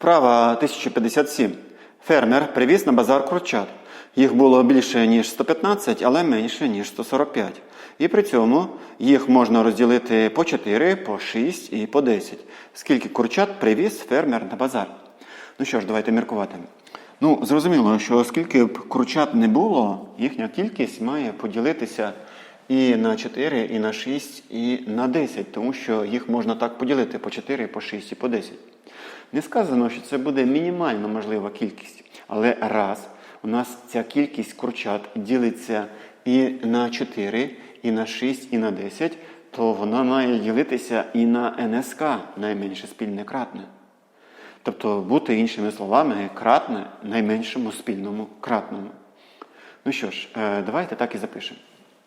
Вправа 1057. Фермер привіз на базар курчат. Їх було більше, ніж 115, але менше, ніж 145. І при цьому їх можна розділити по 4, по 6 і по 10. Скільки курчат привіз фермер на базар? Ну що ж, давайте міркувати. Ну, зрозуміло, що оскільки б курчат не було, їхня кількість має поділитися і на 4, і на 6, і на 10, тому що їх можна так поділити по 4, по 6 і по 10. Не сказано, що це буде мінімально можлива кількість, але раз у нас ця кількість курчат ділиться і на 4, і на 6, і на 10, то вона має ділитися і на НСК, найменше спільне кратне. Тобто бути іншими словами кратне найменшому спільному кратному. Ну що ж, е, давайте так і запишемо.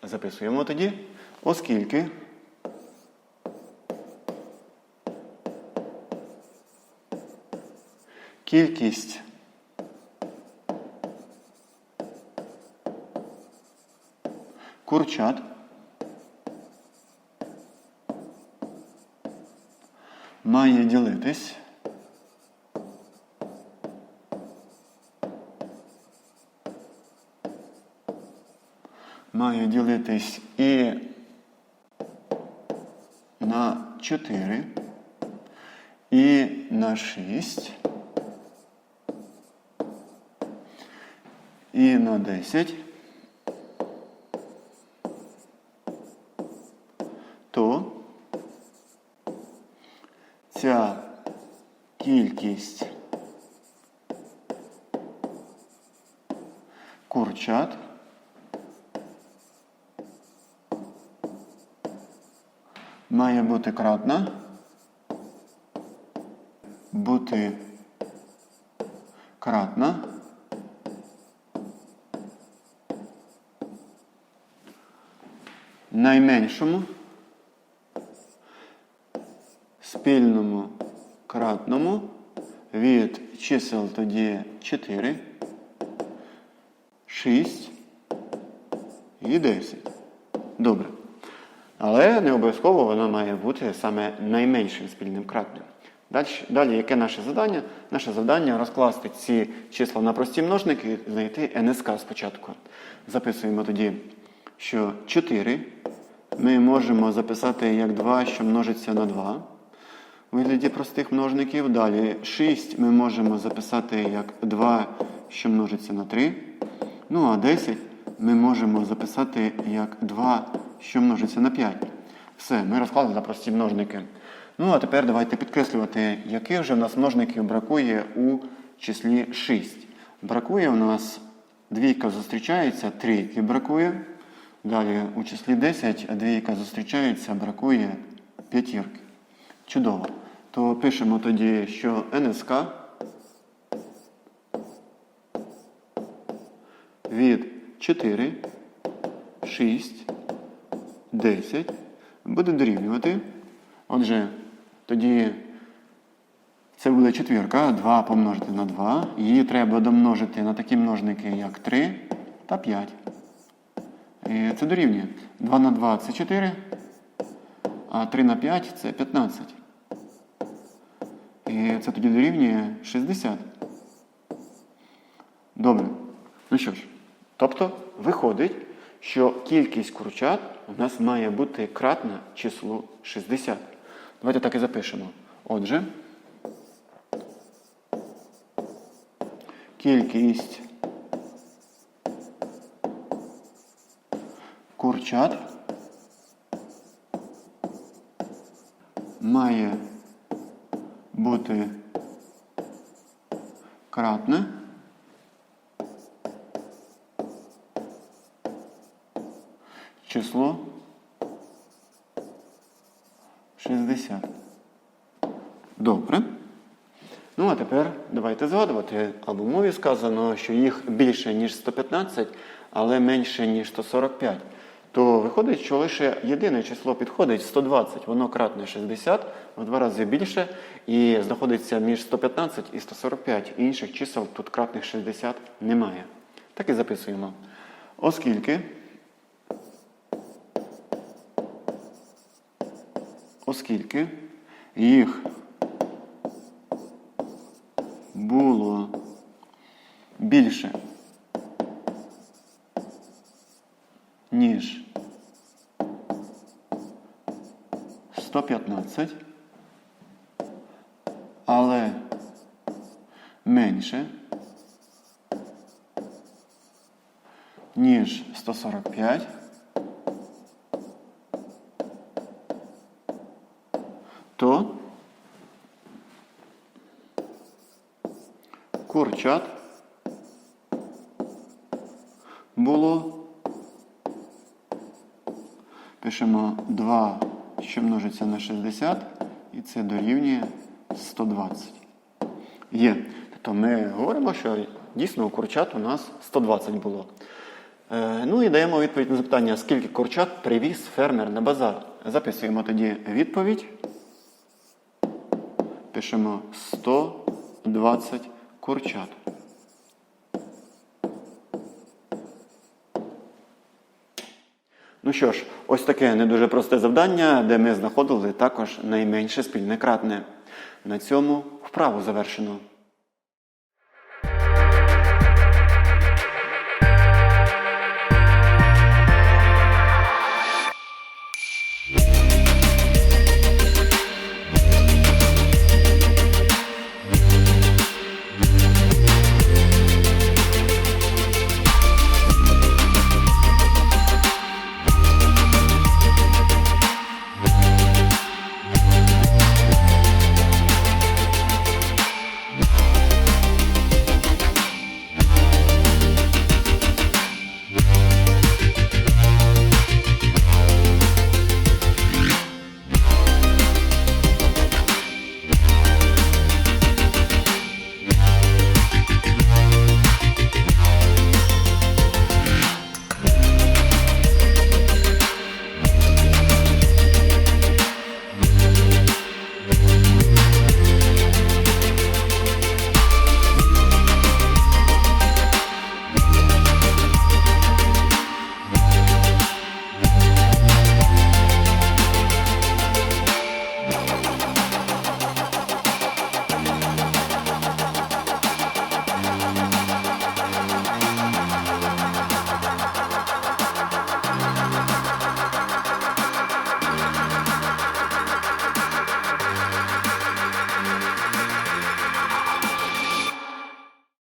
Записуємо тоді, оскільки кількість курчат має ділитись має ділитись і на 4, і на 6, і на 10, то ця кількість курчат має бути кратна, бути кратна. Найменшому спільному кратному від чисел тоді 4, 6 і 10. Добре. Але не обов'язково вона має бути саме найменшим спільним кратним. Далі, далі, яке наше завдання? Наше завдання розкласти ці числа на прості множники і знайти НСК спочатку. Записуємо тоді, що 4 ми можемо записати як 2, що множиться на 2 у вигляді простих множників. Далі 6 ми можемо записати як 2, що множиться на 3. Ну а 10 ми можемо записати як 2, що множиться на 5. Все, ми розклали на прості множники. Ну, а тепер давайте підкреслювати, яких же в нас множників бракує у числі 6. Бракує у нас двійка зустрічається, трійки бракує. Далі у числі 10 двійка зустрічається, бракує п'ятірки. Чудово. То пишемо тоді, що НСК від 4, 6, 10 буде дорівнювати. Отже, тоді це буде четвірка, 2 помножити на 2. Її треба домножити на такі множники, як 3 та 5. І це дорівнює. 2 на 2 це 4, а 3 на 5 це 15. І це тоді дорівнює 60. Добре. Ну що ж, тобто виходить, що кількість курчат у нас має бути кратна числу 60. Давайте так і запишемо. Отже, кількість курчат має бути кратне число 60. Добре. Ну, а тепер давайте згадувати. Або в мові сказано, що їх більше, ніж 115, але менше, ніж 145. То виходить, що лише єдине число підходить 120, воно кратне 60, в два рази більше, і знаходиться між 115 і 145. Інших чисел тут кратних 60 немає. Так і записуємо. Оскільки. Оскільки їх було більше, ніж 115, але менше, ніж 145, то курчат було. Пишемо 2, що множиться на 60, і це дорівнює 120. Є. Тобто ми говоримо, що дійсно у курчат у нас 120 було. Е, ну і даємо відповідь на запитання, скільки курчат привіз фермер на базар. Записуємо тоді відповідь. Пишемо 120 курчат. Ну що ж, ось таке не дуже просте завдання, де ми знаходили також найменше спільне кратне. На цьому вправу завершено.